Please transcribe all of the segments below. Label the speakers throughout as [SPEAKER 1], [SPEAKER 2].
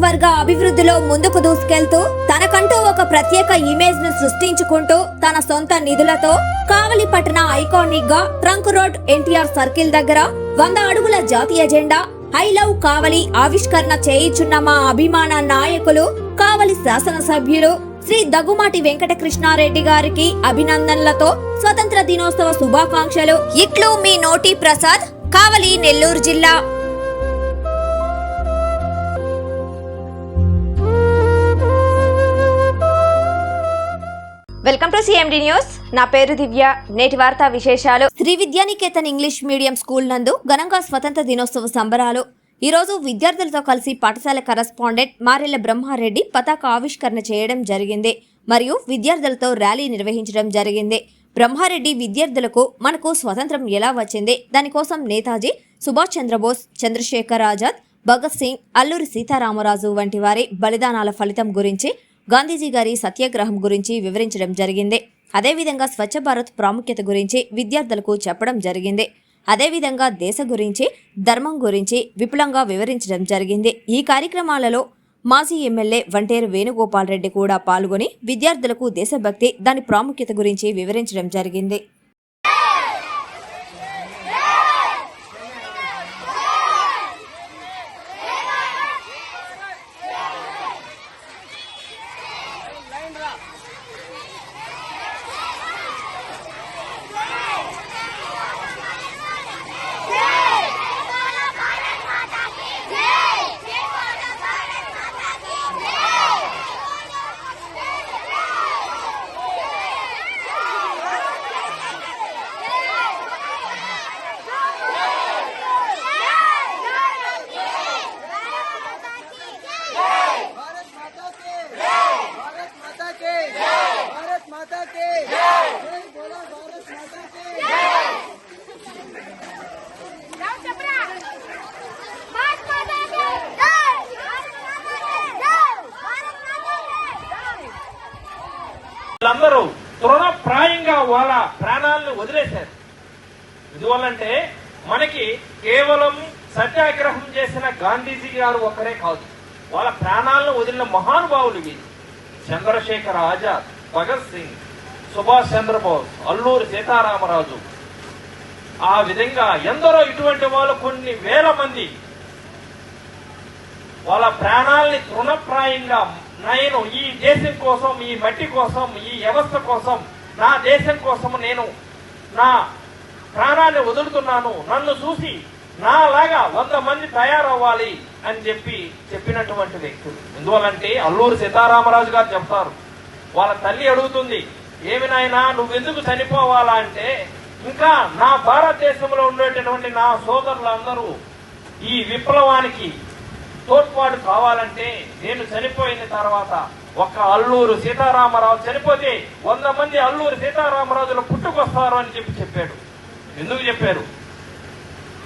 [SPEAKER 1] నియోజకవర్గ అభివృద్ధిలో ముందుకు దూసుకెళ్తూ తనకంటూ ఒక ప్రత్యేక ఇమేజ్ను సృష్టించుకుంటూ తన సొంత నిధులతో కావలి పట్టణ ఐకానిక్గా ట్రంక్ రోడ్ ఎన్టీఆర్ సర్కిల్ దగ్గర వంద అడుగుల జాతీయ జెండా ఐ లవ్ కావలి ఆవిష్కరణ చేయించున్న మా అభిమాన నాయకులు కావలి శాసనసభ్యులు శ్రీ దగ్గుమాటి వెంకటకృష్ణారెడ్డి గారికి అభినందనలతో స్వతంత్ర దినోత్సవ శుభాకాంక్షలు. ఇట్లు మీ నోటి ప్రసాద్ కావలి నెల్లూరు జిల్లా. వెల్కమ్ టు సిఎండి న్యూస్ నా పేరు దివ్య. నేటి వార్తా విశేషాలు. Sri Vidyanikethan English medium school నందు ఘనంగా స్వతంత్ర దినోత్సవ సంబరాలు. ఈరోజు విద్యార్థులతో కలిసి పాఠశాల కరస్పాండెంట్ మారెల్ల బ్రహ్మారెడ్డి పతాక ఆవిష్కరణ చేయడం జరిగింది మరియు విద్యార్థులతో ర్యాలీ నిర్వహించడం జరిగింది. బ్రహ్మారెడ్డి విద్యార్థులకు మనకు స్వతంత్రం ఎలా వచ్చింది? దానికోసం నేతాజీ సుభాష్ చంద్రబోస్ చంద్రశేఖర్ ఆజాద్ భగత్ సింగ్ అల్లూరి సీతారామరాజు వంటి వారి బలిదానాల ఫలితం గురించి గాంధీజీ గారి సత్యాగ్రహం గురించి వివరించడం జరిగింది. అదేవిధంగా స్వచ్ఛ భారత్ ప్రాముఖ్యత గురించి విద్యార్థులకు చెప్పడం జరిగింది. అదేవిధంగా దేశ గురించి ధర్మం గురించి విపులంగా వివరించడం జరిగింది. ఈ కార్యక్రమాలలో మాజీ ఎమ్మెల్యే వంటేరు వేణుగోపాల్ రెడ్డి కూడా పాల్గొని విద్యార్థులకు దేశభక్తి దాని ప్రాముఖ్యత గురించి వివరించడం జరిగింది.
[SPEAKER 2] ప్రాణాలను వదిలేశారు. ఎందువల్లంటే మనకి కేవలం సత్యాగ్రహం చేసిన గాంధీజీ గారు ఒక్కరే కాదు. వాళ్ళ ప్రాణాలను వదిలిన మహానుభావులు వీరు చంద్రశేఖర్ ఆజాద్ భగత్ సింగ్ సుభాష్ చంద్రబోస్ అల్లూరి సీతారామరాజు. ఆ విధంగా ఎందరో ఇటువంటి వాళ్ళు కొన్ని వేల మంది వాళ్ళ ప్రాణాల్ని తృణప్రాయంగా నేను ఈ దేశం కోసం ఈ మట్టి కోసం ఈ వ్యవస్థ కోసం నా దేశం కోసం నేను నా ప్రాణాన్ని వదులుతున్నాను. నన్ను చూసి నాలాగా వంద మంది తయారవ్వాలి అని చెప్పి చెప్పినటువంటి వ్యక్తులు ఎందువల్లంటే అల్లూరు సీతారామరాజు గారు చెప్తారు. వాళ్ళ తల్లి అడుగుతుంది ఏమి నాయనా నువ్వెందుకు చనిపోవాలా? అంటే ఇంకా నా భారతదేశంలో ఉండేటటువంటి నా సోదరులందరూ ఈ విప్లవానికి తోడ్పాటు కావాలంటే నేను చనిపోయిన తర్వాత ఒక అల్లూరు సీతారామరావు చనిపోతే వంద మంది అల్లూరు సీతారామరాజులు పుట్టుకొస్తారు అని చెప్పి చెప్పాడు. ఎందుకు చెప్పారు?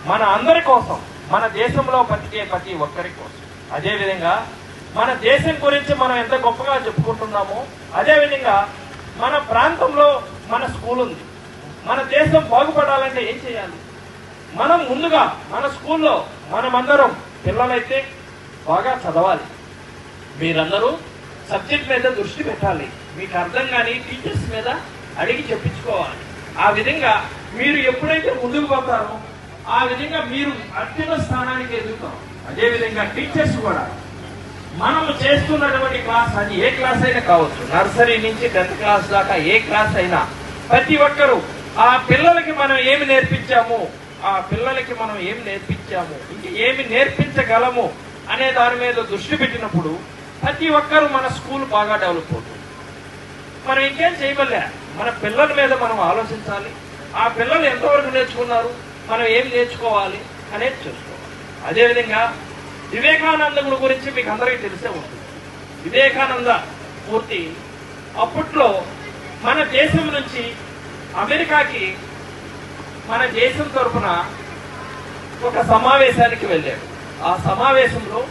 [SPEAKER 2] మన అందరి కోసం మన దేశంలో బతికే ప్రతి ఒక్కరి కోసం. అదేవిధంగా మన దేశం గురించి మనం ఎంత గొప్పగా చెప్పుకుంటున్నామో అదేవిధంగా మన ప్రాంతంలో మన స్కూల్ ఉంది. మన దేశం బాగుపడాలంటే ఏం చేయాలి? మనం ముందుగా మన స్కూల్లో మనమందరం పిల్లలైతే బాగా చదవాలి. మీరందరూ సబ్జెక్ట్ మీద దృష్టి పెట్టాలి. మీకు అర్థం కానీ టీచర్స్ మీద అడిగి చెప్పించుకోవాలి. ఆ విధంగా మీరు ఎప్పుడైతే ముందుకు పోతారో ఆ విధంగా మీరు అత్యున్న స్థానానికి ఎదుగుతాం అదేవిధంగా టీచర్స్ కూడా. మనము చేస్తున్నటువంటి క్లాస్ అది ఏ క్లాస్ అయినా కావచ్చు. నర్సరీ నుంచి టెన్త్ క్లాస్ దాకా ఏ క్లాస్ అయినా ప్రతి ఒక్కరూ ఆ పిల్లలకి మనం ఏమి నేర్పించాము? ఆ పిల్లలకి మనం ఏమి నేర్పించాము? ఇంక ఏమి నేర్పించగలము? అనే దాని మీద దృష్టి పెట్టినప్పుడు ప్రతి ఒక్కరూ మన స్కూల్ బాగా డెవలప్ అవుతుంది. మనం ఇంకేం చేయమలే మన పిల్లల మీద మనం ఆలోచించాలి. ఆ పిల్లలు ఎంతవరకు నేర్చుకున్నారు? మనం ఏం నేర్చుకోవాలి అనేది చూసుకోవాలి. అదేవిధంగా వివేకానందుడి గురించి మీకు అందరికీ తెలిసే ఉంటుంది. వివేకానంద మూర్తి అప్పట్లో మన దేశం నుంచి అమెరికాకి మన దేశం తరఫున ఒక సమావేశానికి వెళ్ళాడు. ఆ సమావేశంలో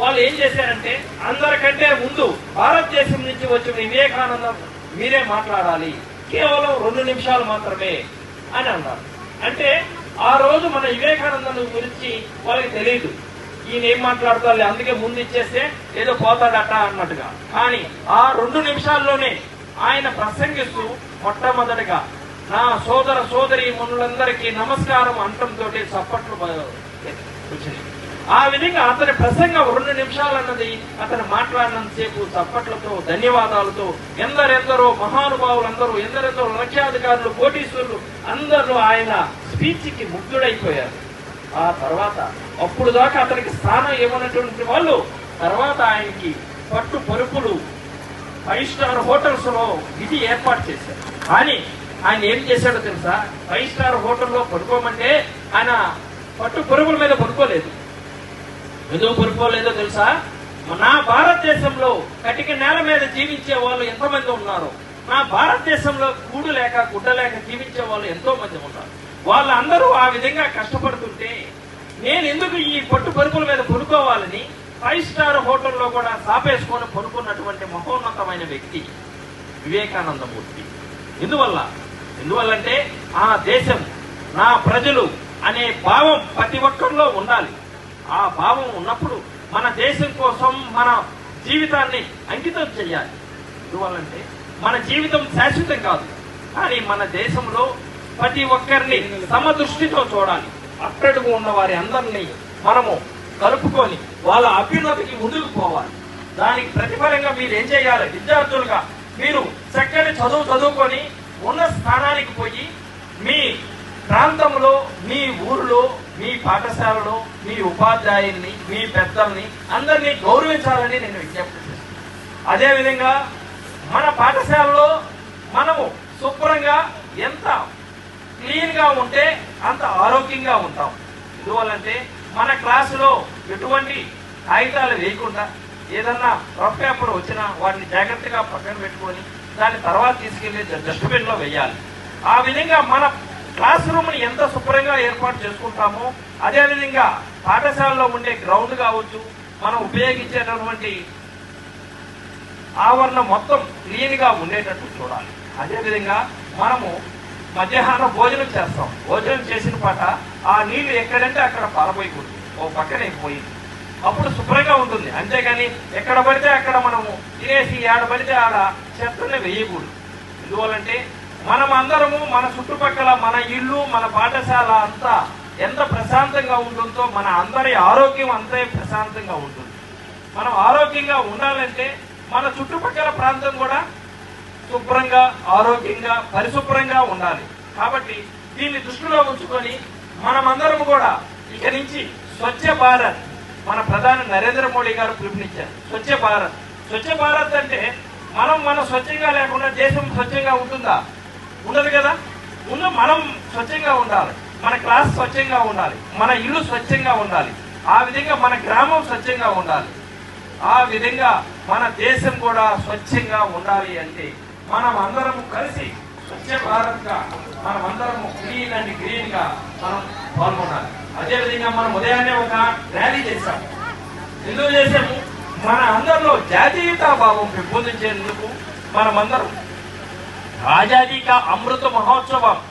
[SPEAKER 2] వాళ్ళు ఏం చేశారంటే అందరికంటే ముందు భారతదేశం నుంచి వచ్చిన వివేకానందం మీరే మాట్లాడాలి. కేవలం రెండు నిమిషాలు మాత్రమే అని అన్నారు. అంటే ఆ రోజు మన వివేకానందం గురించి వాళ్ళకి తెలియదు ఈయన ఏం మాట్లాడతారు అందుకే ముందు ఇచ్చేస్తే ఏదో పోతాడట అన్నట్టుగా. కానీ ఆ రెండు నిమిషాల్లోనే ఆయన ప్రసంగిస్తూ మొట్టమొదటిగా నా సోదర సోదరి మనులందరికీ నమస్కారం అంటంతో చప్పట్లు వచ్చింది ఆ విధంగా అతని ప్రసంగం రెండు నిమిషాలు అన్నది అతను మాట్లాడినంతసేపు చప్పట్లతో ధన్యవాదాలతో ఎందరెందరో మహానుభావులందరూ ఎందరెందరో లక్షాధికారులు కోటీశ్వరులు అందరూ ఆయన స్పీచ్కి ముగ్ధుడైపోయారు. ఆ తర్వాత అప్పుడు దాకా అతనికి స్థానం ఇవ్వనటువంటి వాళ్ళు తర్వాత ఆయనకి పట్టు పరుపులు ఫైవ్ స్టార్ హోటల్స్లో ఇది ఏర్పాటు చేశారు. కానీ ఆయన ఏం చేశాడో తెలుసా? ఫైవ్ స్టార్ హోటల్లో పడుకోమంటే ఆయన పట్టు పరుగుల మీద పడుకోలేదు. ఎందుకు పడుకోలేదో తెలుసా? నా భారతదేశంలో కటిక నేల మీద జీవించే వాళ్ళు ఎంతమంది ఉన్నారు? నా భారతదేశంలో కూడు లేక గుడ్డ లేక జీవించే వాళ్ళు ఎంతో మంది ఉన్నారు? వాళ్ళందరూ ఆ విధంగా కష్టపడుతుంటే నేను ఎందుకు ఈ పట్టు పరుపుల మీద పడుకోవాలని ఫైవ్ స్టార్ హోటల్లో కూడా సాపేసుకొని పడుకున్నటువంటి మహోన్నతమైన వ్యక్తి వివేకానందమూర్తి. ఎందువల్ల? ఎందువల్లంటే ఆ దేశం నా ప్రజలు అనే భావం ప్రతి ఒక్కరిలో ఉండాలి. ఆ భావం ఉన్నప్పుడు మన దేశం కోసం మన జీవితాన్ని అంకితం చేయాలి. ఎందువల్లంటే మన జీవితం శాశ్వతం కాదు. కానీ మన దేశంలో ప్రతి ఒక్కరిని సమదృష్టితో చూడాలి. అట్టడుగు ఉన్న వారి అందరినీ మనము కలుపుకొని వాళ్ళ అభ్యున్నతికి ముందుకు పోవాలి. దానికి ప్రతిఫలంగా మీరు ఏం చేయాలి? విద్యార్థులుగా మీరు చక్కని చదువు చదువుకొని ఉన్న స్థానానికి పోయి మీ ప్రాంతంలో మీ ఊరిలో మీ పాఠశాలలో మీ ఉపాధ్యాయుల్ని మీ పెద్దల్ని అందరినీ గౌరవించాలని నేను విజ్ఞప్తి చేస్తున్నాను. అదేవిధంగా మన పాఠశాలలో మనము శుభ్రంగా ఎంత క్లీన్గా ఉంటే అంత ఆరోగ్యంగా ఉంటాం. ఎందువల్లంటే మన క్లాసులో ఎటువంటి కాగితాలు వేయకుండా ఏదన్నా రఫ్ పేపర్ వచ్చినా వాటిని జాగ్రత్తగా పక్కన పెట్టుకొని దాన్ని తర్వాత తీసుకెళ్ళి డస్ట్బిన్లో వేయాలి. ఆ విధంగా మన క్లాస్ రూమ్ని ఎంత శుభ్రంగా ఏర్పాటు చేసుకుంటామో అదేవిధంగా పాఠశాలలో ఉండే గ్రౌండ్ కావచ్చు మనం ఉపయోగించేటటువంటి ఆవరణ మొత్తం క్లీన్గా ఉండేటట్టు చూడాలి. అదేవిధంగా మనము మధ్యాహ్నం భోజనం చేస్తాం. భోజనం చేసిన పాట ఆ నీళ్ళు ఎక్కడంటే అక్కడ పారబోయకూడదు. ఓ పక్కనే పోయింది అప్పుడు శుభ్రంగా ఉంటుంది. అంతేగాని ఎక్కడ పడితే అక్కడ మనము తినేసి ఆడ పడితే ఆడ చెత్తని వేయకూడదు. ఎందువల్లంటే మనం అందరము మన చుట్టుపక్కల మన ఇల్లు మన పాఠశాల అంతా ఎంత ప్రశాంతంగా ఉంటుందో మన అందరి ఆరోగ్యం అంతే ప్రశాంతంగా ఉంటుంది. మనం ఆరోగ్యంగా ఉండాలంటే మన చుట్టుపక్కల ప్రాంతం కూడా శుభ్రంగా ఆరోగ్యంగా పరిశుభ్రంగా ఉండాలి. కాబట్టి దీన్ని దృష్టిలో ఉంచుకొని మనమందరం కూడా ఇక నుంచి స్వచ్ఛ భారత్ మన ప్రధాని నరేంద్ర మోడీ గారు పిలుపునిచ్చారు. స్వచ్ఛ భారత్. స్వచ్ఛ భారత్ అంటే మనం మనం స్వచ్ఛంగా లేకుండా దేశం స్వచ్ఛంగా ఉంటుందా? ఉండదు కదా? ముందు మనం స్వచ్ఛంగా ఉండాలి. మన క్లాస్ స్వచ్ఛంగా ఉండాలి. మన ఇల్లు స్వచ్ఛంగా ఉండాలి. ఆ విధంగా మన గ్రామం స్వచ్ఛంగా ఉండాలి. ఆ విధంగా మన దేశం కూడా స్వచ్ఛంగా ఉండాలి అంటే మనం అందరం కలిసి స్వచ్ఛ భారత్గా మనం అందరము క్లీన్ అండ్ గ్రీన్గా మనం పాల్గొనాలి. అదే విధంగా మనం ఉదయాన్నే ఒక ర్యాలీ చేశాము ఎందుకు చేసాము మన అందరిలో జాతీయతా భావం పెంపొందించేందుకు మనమందరం ఆజాదీ కా అమృత మహోత్సవం.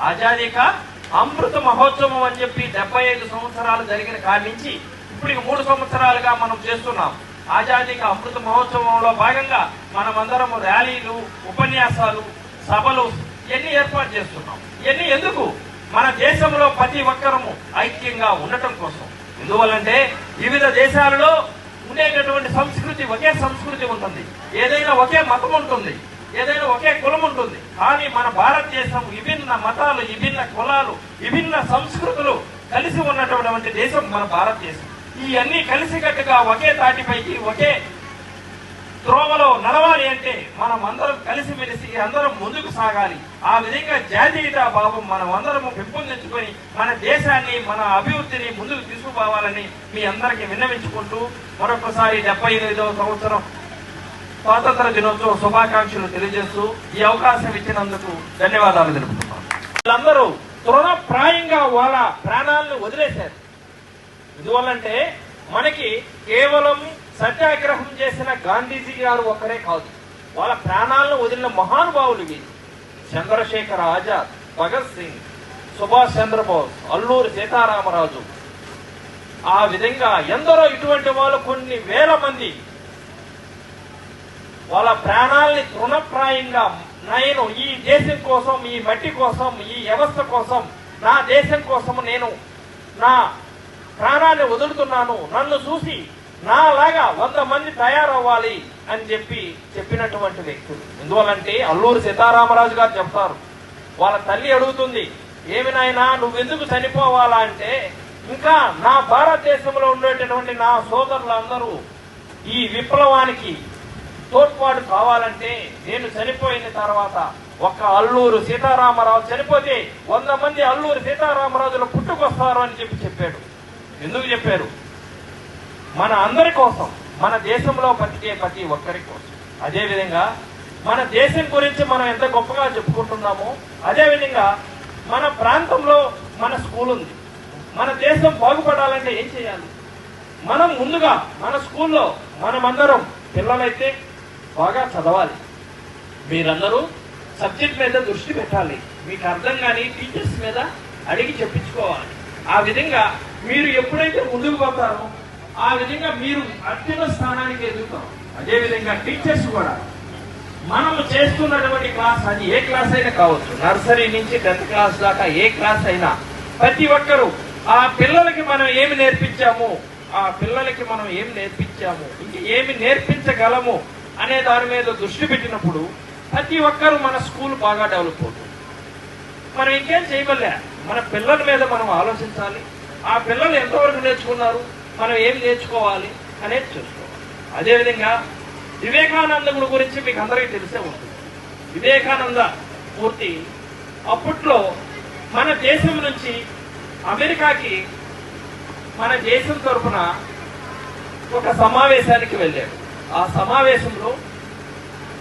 [SPEAKER 2] ఆజాదీ కా అమృత మహోత్సవం అని చెప్పి డెబ్బై ఐదు సంవత్సరాలు జరిగిన కాడి నుంచి ఇప్పుడు మూడు సంవత్సరాలుగా మనం చేస్తున్నాం. ఆజాదీ కా అమృత మహోత్సవంలో భాగంగా మనమందరము ర్యాలీలు ఉపన్యాసాలు సభలు ఇవన్నీ ఏర్పాటు చేస్తున్నాం. ఇవన్నీ ఎందుకు? మన దేశంలో ప్రతి ఒక్కరము ఐక్యంగా ఉండటం కోసం. ఎందువల్లంటే వివిధ దేశాలలో ఉండేటటువంటి సంస్కృతి ఒకే సంస్కృతి ఉంటుంది. ఏదైనా ఒకే మతం ఉంటుంది. ఏదైనా ఒకే కులం ఉంటుంది. కానీ మన భారతదేశం విభిన్న మతాలు విభిన్న కులాలు విభిన్న సంస్కృతులు కలిసి ఉన్నటువంటి దేశం మన భారతదేశం. ఇవన్నీ కలిసికట్టుగా ఒకే తాటిపైకి ఒకే త్రోవలో నడవాలి అంటే మనం అందరం కలిసిమెలిసి అందరం ముందుకు సాగాలి. ఆ విధంగా జాతీయతా భావం మనం అందరము పెంపొందించుకొని మన దేశాన్ని మన అభివృద్ధిని ముందుకు తీసుకుపోవాలని మీ అందరికీ విన్నవించుకుంటూ మరొకసారి డెబ్బై ఐదవ సంవత్సరం స్వాతంత్ర దినోత్సవ శుభాకాంక్షలు తెలియజేస్తూ ఈ అవకాశం ఇచ్చినందుకు ధన్యవాదాలు తెలుపుతున్నాను వీళ్ళందరూ తృణప్రాయంగా వాళ్ళ ప్రాణాలను వదిలేశారు. ఎందువల్లంటే మనకి కేవలం సత్యాగ్రహం చేసిన గాంధీజీ గారు ఒక్కరే కాదు. వాళ్ళ ప్రాణాలను వదిలిన మహానుభావులు వీరు చంద్రశేఖర్ ఆజాద్ భగత్ సింగ్ సుభాష్ చంద్రబోస్ అల్లూరి సీతారామరాజు. ఆ విధంగా ఎందరో ఇటువంటి వాళ్ళు కొన్ని వేల మంది వాళ్ళ ప్రాణాల్ని తృణప్రాయంగా నేను ఈ దేశం కోసం ఈ మట్టి కోసం ఈ వ్యవస్థ కోసం నా దేశం కోసం నేను నా ప్రాణాన్ని వదులుతున్నాను. నన్ను చూసి నాలాగా వంద మంది తయారవ్వాలి అని చెప్పి చెప్పినటువంటి వ్యక్తులు. ఎందువల్లంటే అల్లూరు సీతారామరాజు గారు చెప్తారు. వాళ్ళ తల్లి అడుగుతుంది ఏమి నాయనా నువ్వెందుకు చనిపోవాలా? అంటే ఇంకా నా భారతదేశంలో ఉండేటటువంటి నా సోదరులందరూ ఈ విప్లవానికి తోడ్పాటు కావాలంటే నేను చనిపోయిన తర్వాత ఒక్క అల్లూరు సీతారామరాజు చనిపోతే వంద మంది అల్లూరు సీతారామరాజులు పుట్టుకొస్తారు అని చెప్పి చెప్పాడు. ఎందుకు చెప్పారు? మన అందరి కోసం మన దేశంలో బతికే ప్రతి ఒక్కరి కోసం. అదేవిధంగా మన దేశం గురించి మనం ఎంత గొప్పగా చెప్పుకుంటున్నామో అదేవిధంగా మన ప్రాంతంలో మన స్కూల్ ఉంది. మన దేశం బాగుపడాలంటే ఏం చేయాలి? మనం ముందుగా మన స్కూల్లో మనమందరం పిల్లలైతే బాగా చదవాలి. మీరందరూ సబ్జెక్ట్ మీద దృష్టి పెట్టాలి. మీకు అర్థం కానీ టీచర్స్ మీద అడిగి చెప్పించుకోవాలి. ఆ విధంగా మీరు ఎప్పుడైతే ముందుకు పోతారో ఆ విధంగా మీరు అత్యున్న స్థానానికి ఎదుగుతాం అదే విధంగా టీచర్స్ కూడా. మనం చేస్తున్నటువంటి క్లాస్ అది ఏ క్లాస్ అయినా కావచ్చు. నర్సరీ నుంచి టెన్త్ క్లాస్ దాకా ఏ క్లాస్ అయినా ప్రతి ఒక్కరూ ఆ పిల్లలకి మనం ఏమి నేర్పించాము? ఆ పిల్లలకి మనం ఏమి నేర్పించాము? ఇంక ఏమి నేర్పించగలము? అనే దాని మీద దృష్టి పెట్టినప్పుడు ప్రతి ఒక్కరూ మన స్కూల్ బాగా డెవలప్ అవుతుంది. మనం ఇంకేం చేయగలే మన పిల్లల మీద మనం ఆలోచించాలి. ఆ పిల్లలు ఎంతవరకు నేర్చుకున్నారు? మనం ఏం నేర్చుకోవాలి అనేది చూసుకోవాలి. అదేవిధంగా వివేకానందుడి గురించి మీకు అందరికీ తెలిసే ఉంటుంది. వివేకానంద పూర్తి అప్పట్లో మన దేశం నుంచి అమెరికాకి మన దేశం తరఫున ఒక సమావేశానికి వెళ్ళాడు. ఆ సమావేశంలో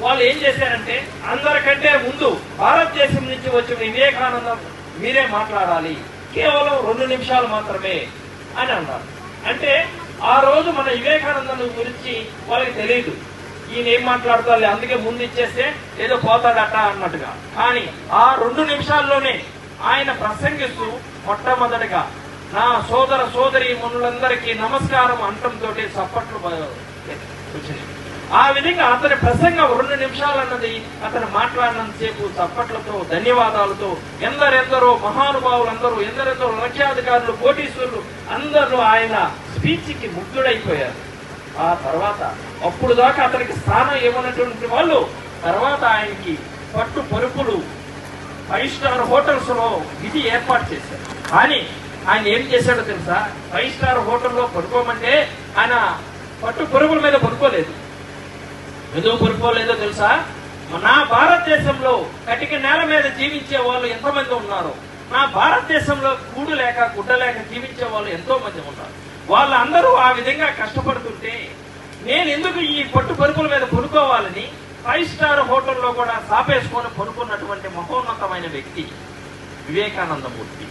[SPEAKER 2] వాళ్ళు ఏం చేశారంటే అందరికంటే ముందు భారతదేశం నుంచి వచ్చిన వివేకానందం మీరే మాట్లాడాలి కేవలం రెండు నిమిషాలు మాత్రమే అని అన్నారు. అంటే ఆ రోజు మన వివేకానందం గురించి వాళ్ళకి తెలియదు ఈయన ఏం మాట్లాడతారు అందుకే ముందు ఇచ్చేస్తే ఏదో పోతాడట అన్నట్టుగా. కానీ ఆ రెండు నిమిషాల్లోనే ఆయన ప్రసంగిస్తూ మొట్టమొదటిగా నా సోదర సోదరి మనులందరికీ నమస్కారం అంటంతో చప్పట్లు ఆ విధంగా అతని ప్రసంగం రెండు నిమిషాలు అన్నది అతను మాట్లాడినంతసేపు చప్పట్లతో ధన్యవాదాలతో ఎందరెందరో మహానుభావులందరూ ఎందరెందరో లక్ష్యాధికారులు కోటీశ్వరులు అందరూ ఆయన స్పీచ్కి ముగ్ధుడైపోయారు. ఆ తర్వాత అప్పుడు దాకా అతనికి స్థానం ఇవ్వనటువంటి వాళ్ళు తర్వాత ఆయనకి పట్టు పరుపులు ఫైవ్ స్టార్ హోటల్స్లో ఏర్పాటు చేశారు. కానీ ఆయన ఏం చేశాడో తెలుసా? ఫైవ్ స్టార్ హోటల్లో పడుకోమంటే ఆయన పట్టు పరుగుల మీద పడుకోలేదు ఎందుకు పడుకోలేదో తెలుసా? నా భారతదేశంలో కటిక నేల మీద జీవించే వాళ్ళు ఎంతమంది ఉన్నారు? నా భారతదేశంలో కూడు లేక గుడ్డ లేక జీవించే వాళ్ళు ఎంతో మంది ఉన్నారు? వాళ్ళందరూ ఆ విధంగా కష్టపడుతుంటే నేను ఎందుకు ఈ పట్టు పరుపుల మీద పడుకోవాలని ఫైవ్ స్టార్ హోటల్లో కూడా సాపేసుకొని పడుకున్నటువంటి మహోన్నతమైన వ్యక్తి వివేకానందమూర్తి.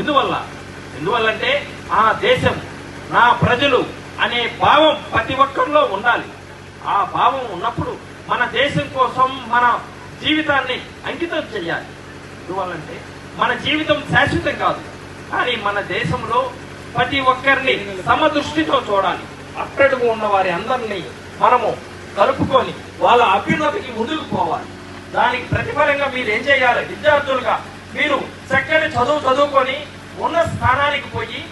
[SPEAKER 2] ఎందువల్ల? ఎందువల్లంటే ఆ దేశం నా ప్రజలు అనే భావం ప్రతి ఒక్కరిలో ఉండాలి. ఆ భావం ఉన్నప్పుడు మన దేశం కోసం మన జీవితాన్ని అంకితం చేయాలి. ఎందువల్లంటే మన జీవితం శాశ్వతం కాదు. కానీ మన దేశంలో ప్రతి ఒక్కరిని సమదృష్టితో చూడాలి. అట్టడుగు ఉన్న వారి అందరినీ మనము కలుపుకొని వాళ్ళ అభ్యున్నతికి ముందుకు పోవాలి. దానికి ప్రతిఫలంగా మీరు ఏం చేయాలి? విద్యార్థులుగా మీరు చక్కని చదువు చదువుకొని ఉన్న స్థానానికి పోయి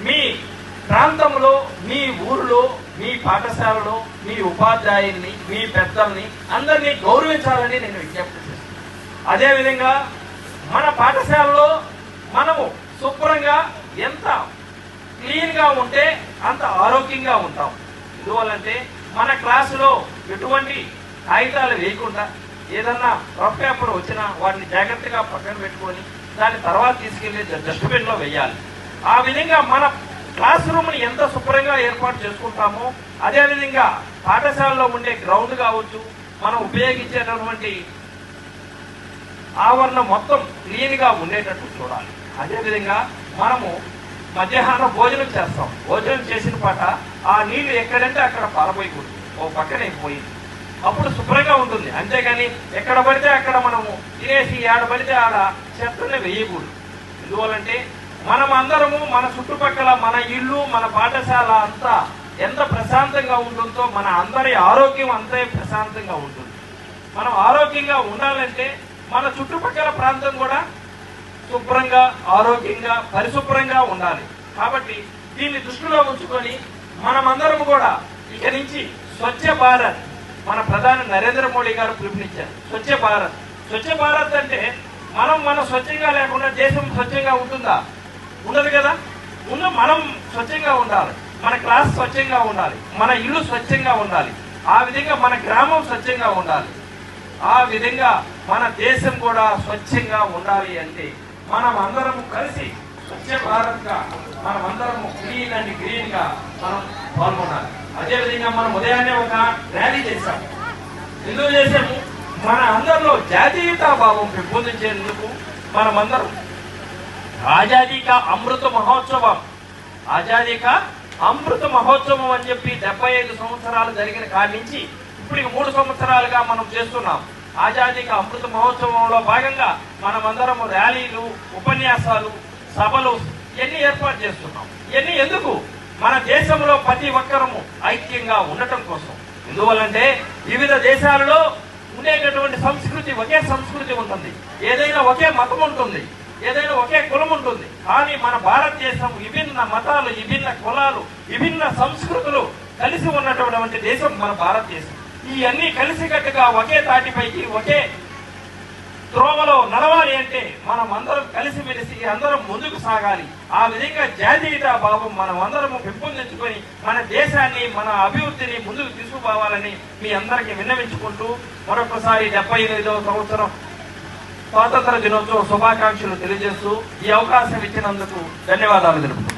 [SPEAKER 2] మీ ప్రాంతంలో మీ ఊరిలో మీ పాఠశాలలో మీ ఉపాధ్యాయుల్ని మీ పెద్దల్ని అందరినీ గౌరవించాలని నేను విజ్ఞప్తి అదే అదేవిధంగా మన పాఠశాలలో మనము శుభ్రంగా ఎంత క్లీన్గా ఉంటే అంత ఆరోగ్యంగా ఉంటాం. ఎందువల్లంటే మన క్లాసులో ఎటువంటి కాగితాలు వేయకుండా ఏదన్నా రఫ్ పేపర్ వచ్చినా వాటిని జాగ్రత్తగా పక్కన పెట్టుకొని దాని తర్వాత తీసుకెళ్ళి డస్ట్బిన్లో వేయాలి. ఆ విధంగా మన క్లాస్ రూమ్ని ఎంత శుభ్రంగా ఏర్పాటు చేసుకుంటామో అదేవిధంగా పాఠశాలలో ఉండే గ్రౌండ్ కావచ్చు మనం ఉపయోగించేటటువంటి ఆవరణ మొత్తం క్లీన్గా ఉండేటట్టు చూడాలి. అదేవిధంగా మనము మధ్యాహ్నం భోజనం చేస్తాం. భోజనం చేసిన పాట ఆ నీళ్ళు ఎక్కడంటే అక్కడ పారబోయకూడదు. ఓ పక్కనే పోయింది అప్పుడు శుభ్రంగా ఉంటుంది. అంతేగాని ఎక్కడ పడితే అక్కడ మనము తినేసి ఆడ పడితే ఆడ చెత్తనే వేయకూడదు. ఎందువల్లంటే మనం అందరము మన చుట్టుపక్కల మన ఇల్లు మన పాఠశాల అంతా ఎంత ప్రశాంతంగా ఉంటుందో మన అందరి ఆరోగ్యం అంతే ప్రశాంతంగా ఉంటుంది. మనం ఆరోగ్యంగా ఉండాలంటే మన చుట్టుపక్కల ప్రాంతం కూడా శుభ్రంగా ఆరోగ్యంగా పరిశుభ్రంగా ఉండాలి. కాబట్టి దీన్ని దృష్టిలో ఉంచుకొని మనమందరం కూడా ఇక నుంచి స్వచ్ఛ భారత్ మన ప్రధాని నరేంద్ర మోడీ గారు పిలుపునిచ్చారు. స్వచ్ఛ భారత్. స్వచ్ఛ భారత్ అంటే మనం మనం స్వచ్ఛంగా లేకుండా దేశం స్వచ్ఛంగా ఉంటుందా? ఉండదు కదా? ఉన్న మనం స్వచ్ఛంగా ఉండాలి. మన క్లాస్ స్వచ్ఛంగా ఉండాలి. మన ఇల్లు స్వచ్ఛంగా ఉండాలి. ఆ విధంగా మన గ్రామం స్వచ్ఛంగా ఉండాలి. ఆ విధంగా మన దేశం కూడా స్వచ్ఛంగా ఉండాలి అంటే మనం అందరం కలిసి స్వచ్ఛ భారత్గా మనం అందరము క్లీన్ అండ్ గ్రీన్గా మనం పాల్గొనాలి. అదే విధంగా మనం ఉదయాన్నే ఒక ర్యాలీ చేశాము. ఎందుకు చేసాము మన అందరిలో జాతీయతా భావం పెంపొందించేందుకు మనమందరం ఆజాదీ కా అమృత మహోత్సవం. ఆజాదీ కా అమృత మహోత్సవం అని చెప్పి డెబ్బై ఐదు సంవత్సరాలు జరిగిన కాడి నుంచి ఇప్పటికి మూడు సంవత్సరాలుగా మనం చేస్తున్నాం. ఆజాదీ అమృత మహోత్సవంలో భాగంగా మనమందరం ర్యాలీలు ఉపన్యాసాలు సభలు ఇవన్నీ ఏర్పాటు చేస్తున్నాం. ఇవన్నీ ఎందుకు? మన దేశంలో ప్రతి ఒక్కరము ఐక్యంగా ఉండటం కోసం. ఎందువల్లంటే వివిధ దేశాలలో ఉండేటటువంటి సంస్కృతి ఒకే సంస్కృతి ఉంటుంది. ఏదైనా ఒకే మతం ఉంటుంది. ఏదైనా ఒకే కులం ఉంటుంది. కానీ మన భారతదేశం విభిన్న మతాలు విభిన్న కులాలు విభిన్న సంస్కృతులు కలిసి ఉన్నటువంటి దేశం మన భారతదేశం. ఇవన్నీ కలిసికట్టుగా ఒకే తాటిపైకి ఒకే త్రోవలో నడవాలి అంటే మనం అందరం కలిసిమెలిసి అందరం ముందుకు సాగాలి. ఆ విధంగా జాతీయతా భావం మనం అందరం పెంపొందించుకొని మన దేశాన్ని మన అభివృద్ధిని ముందుకు తీసుకుపోవాలని మీ అందరికీ విన్నవించుకుంటూ మరొకసారి డెబ్బై ఎనిమిదవ సంవత్సరం స్వాతంత్ర దినోత్సవ శుభాకాంక్షలు తెలియజేస్తూ ఈ అవకాశం ఇచ్చినందుకు ధన్యవాదాలు తెలుపుతున్నాను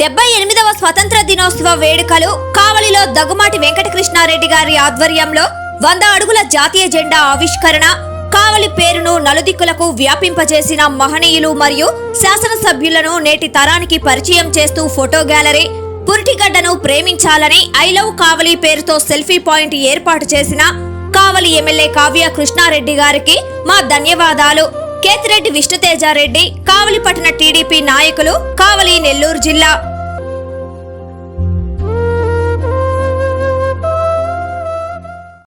[SPEAKER 1] డెబ్బై ఎనిమిదవ స్వతంత్ర దినోత్సవ వేడుకలు కావలిలో దగ్గుమాటి వెంకటకృష్ణారెడ్డి గారి ఆధ్వర్యంలో వంద అడుగుల జాతీయ జెండా ఆవిష్కరణ కావలి పేరును నలుదిక్కులకు వ్యాపింపజేసిన మహనీయులు మరియు శాసనసభ్యులను నేటి తరానికి పరిచయం చేస్తూ ఫోటో గ్యాలరీ పురిటిగడ్డను ప్రేమించాలని ఐ లవ్ కావలి పేరుతో సెల్ఫీ పాయింట్ ఏర్పాటు చేసిన కావలి ఎమ్మెల్యే కావ్య కృష్ణారెడ్డి గారికి మా ధన్యవాదాలు. కేతిరెడ్డి విష్ణుతేజారెడ్డి కావలి పట్టణ టీడీపీ నాయకులు కావలి నెల్లూరు జిల్లా